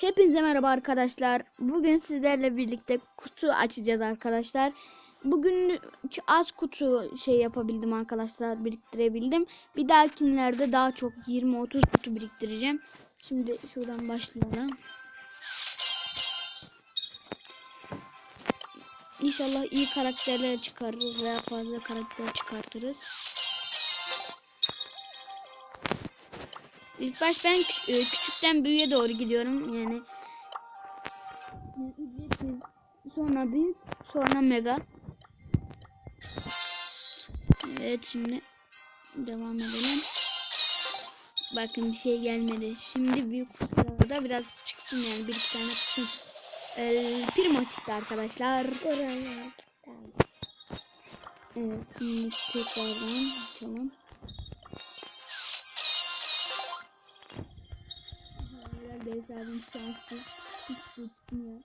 Hepinize merhaba arkadaşlar. Bugün sizlerle birlikte kutu açacağız arkadaşlar. Bugün az kutu şey yapabildim arkadaşlar, biriktirebildim. Bir dahakinlerde daha çok 20-30 kutu biriktireceğim. Şimdi şuradan başlayalım. İnşallah iyi karakterler çıkarırız veya fazla karakter çıkartırız. İlk baş ben e, küçükten büyüğe doğru gidiyorum yani. Sonra büyük, sonra mega. Evet şimdi devam edelim. Bakın bir şey gelmedi. Şimdi büyük kutularda biraz çıksın yani bir iki tane çıksın. Ee, primo çıktı arkadaşlar. Evet şimdi tekrardan açalım. Herhalde hesabım şanssız. Hiç tutmuyor.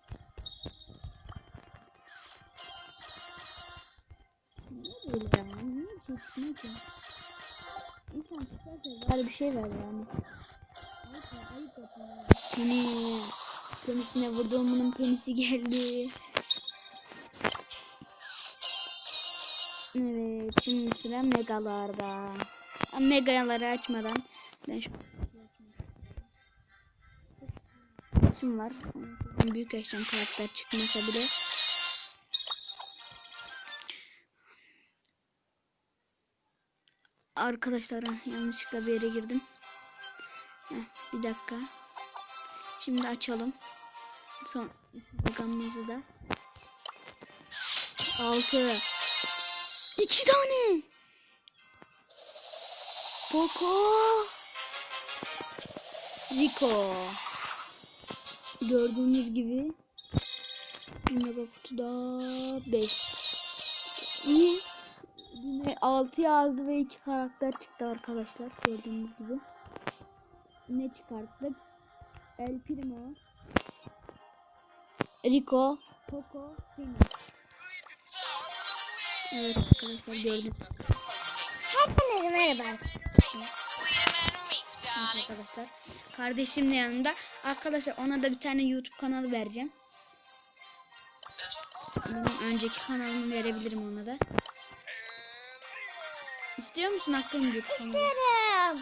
Niye böyle ya? Niye bir şey tutmuyor ki? İnsan tutarsa bari bir şey ver yani. Seni penisine vurduğumun penisi geldi. Evet şimdi sıra megalarda. Megaları açmadan ben şu kim var? Büyük eşyan karakter çıkmasa bile. Arkadaşlar ah, yanlışlıkla bir yere girdim. Heh, bir dakika. Şimdi açalım. Son rakamımızı da. 6 2 tane. Poco Rico. Gördüğünüz gibi mega kutuda 5. İyi. Yine 6 yazdı ve 2 karakter çıktı arkadaşlar. Gördüğünüz gibi. Ne çıkarttık? El Primo. Rico. Poco. Simi. Evet arkadaşlar gördüm. Hepinize merhaba. Evet arkadaşlar. Kardeşim de yanımda. Arkadaşlar ona da bir tane YouTube kanalı vereceğim. Bunun önceki kanalımı verebilirim ona da. İstiyor musun Hakkı'nın YouTube kanalı? Yarım.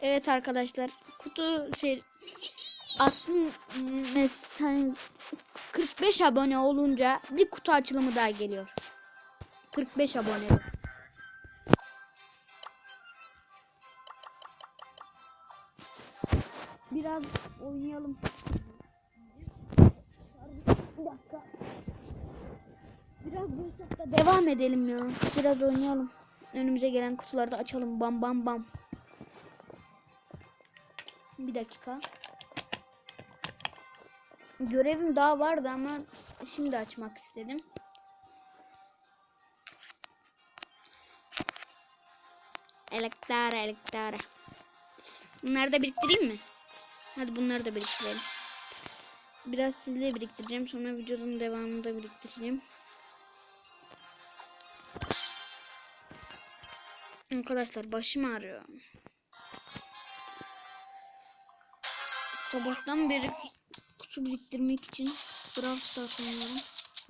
Evet arkadaşlar. Kutu şey aslında sen 45 abone olunca bir kutu açılımı daha geliyor. 45 abone. Biraz oynayalım. Bir dakika. Biraz bu hesapta devam edelim ya. Biraz oynayalım. Önümüze gelen kutuları da açalım. Bam bam bam. Bir dakika. Görevim daha vardı ama şimdi açmak istedim. Elektara elektara. Bunları da biriktireyim mi? Hadi bunları da biriktirelim. Biraz sizle biriktireceğim. Sonra videonun devamında biriktireceğim. Arkadaşlar başım ağrıyor. Sabahtan beri kutu biriktirmek için Brawl Stars oynuyorum.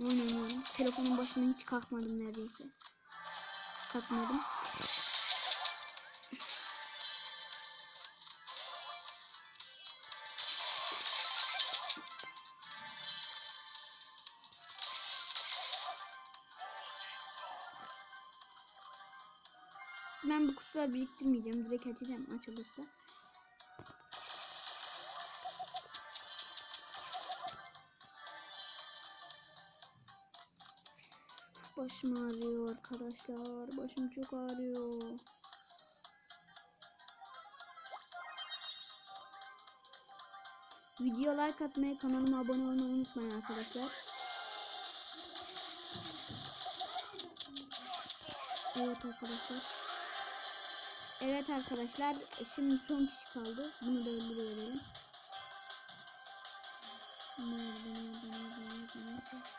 Oynamıyorum. Telefonun başına hiç kalkmadım neredeyse. Kalkmadım. Ben bu kutuları biriktirmeyeceğim. Direkt açacağım açılırsa. Başım ağrıyor arkadaşlar. Başım çok ağrıyor. Video like atmayı, kanalıma abone olmayı unutmayın arkadaşlar. Evet arkadaşlar. Evet arkadaşlar. Şimdi son kişi kaldı. Bunu da öldürelim. Nerede, nerede, nerede, nerede?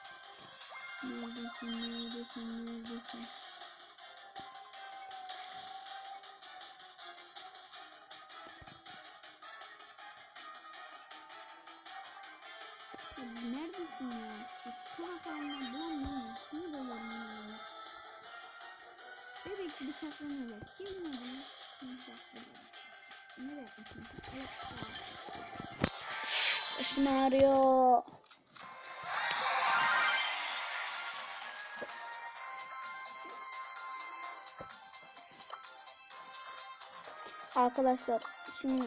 Ya Neredesin? Neredesin? Neredesin? Neredesin ya? Kulaklarına bulamıyorum. Şunu da bulamıyorum. Bebek bıçaklanacak. Kim ne bunu? Bıçaklanacak. Nereye yapmışsın? Evet. Başım ağrıyor. Arkadaşlar şimdi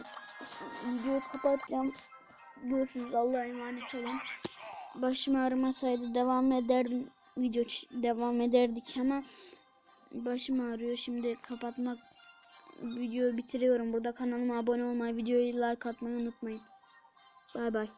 videoyu kapatacağım. Görüşürüz. Allah'a emanet olun. Başım ağrımasaydı devam ederdim. Video devam ederdik ama başım ağrıyor. Şimdi kapatmak videoyu bitiriyorum. Burada kanalıma abone olmayı, videoyu like atmayı unutmayın. Bay bay.